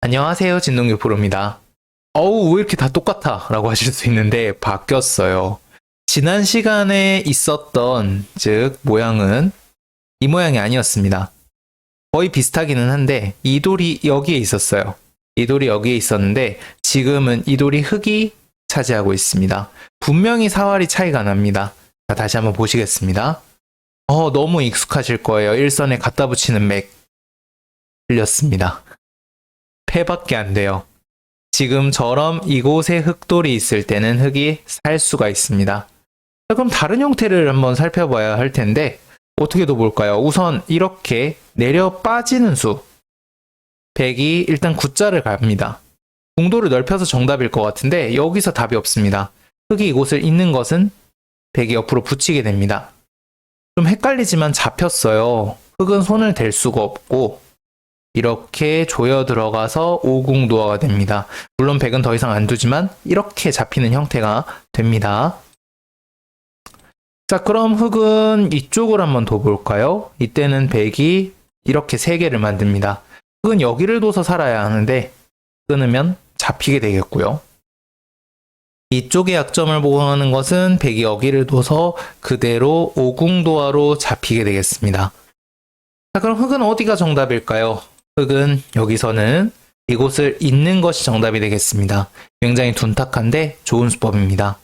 안녕하세요. 진동규 프로입니다. 어우, 왜 이렇게 다 똑같아? 라고 하실 수 있는데, 바뀌었어요. 지난 시간에 있었던, 즉, 모양은 이 모양이 아니었습니다. 거의 비슷하기는 한데, 이 돌이 여기에 있었어요. 이 돌이 여기에 있었는데, 지금은 이 돌이 흙이 차지하고 있습니다. 분명히 사활이 차이가 납니다. 자, 다시 한번 보시겠습니다. 어, 너무 익숙하실 거예요. 일선에 갖다 붙이는 맥. 틀렸습니다. 패밖에 안 돼요. 지금처럼 이곳에 흙돌이 있을 때는 흙이 살 수가 있습니다. 자, 그럼 다른 형태를 한번 살펴봐야 할 텐데, 어떻게 둬볼까요? 우선 이렇게 내려 빠지는 수. 100이 일단 구자를 갑니다. 공도를 넓혀서 정답일 것 같은데, 여기서 답이 없습니다. 흙이 이곳을 잇는 것은 100이 옆으로 붙이게 됩니다. 좀 헷갈리지만 잡혔어요. 흙은 손을 댈 수가 없고, 이렇게 조여 들어가서 오궁도화가 됩니다. 물론 100은 더 이상 안 두지만 이렇게 잡히는 형태가 됩니다. 자, 그럼 흙은 이쪽을 한번 둬볼까요? 이때는 100이 이렇게 3개를 만듭니다. 흙은 여기를 둬서 살아야 하는데 끊으면 잡히게 되겠고요. 이쪽의 약점을 보호하는 것은 100이 여기를 둬서 그대로 오궁도화로 잡히게 되겠습니다. 자, 그럼 흙은 어디가 정답일까요? 흙은 여기서는 이곳을 잇는 것이 정답이 되겠습니다. 굉장히 둔탁한데 좋은 수법입니다.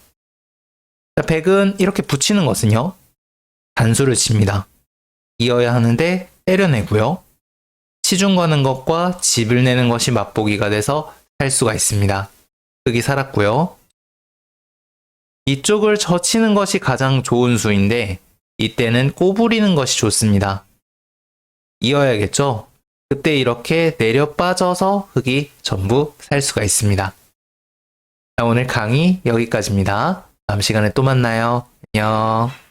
자, 100은 이렇게 붙이는 것은요. 단수를 칩니다. 이어야 하는데 때려내고요. 치중 거는 것과 집을 내는 것이 맛보기가 돼서 살 수가 있습니다. 흙이 살았고요. 이쪽을 젖히는 것이 가장 좋은 수인데 이때는 꼬부리는 것이 좋습니다. 이어야겠죠? 그때 이렇게 내려 빠져서 흙이 전부 살 수가 있습니다. 자, 오늘 강의 여기까지입니다. 다음 시간에 또 만나요. 안녕.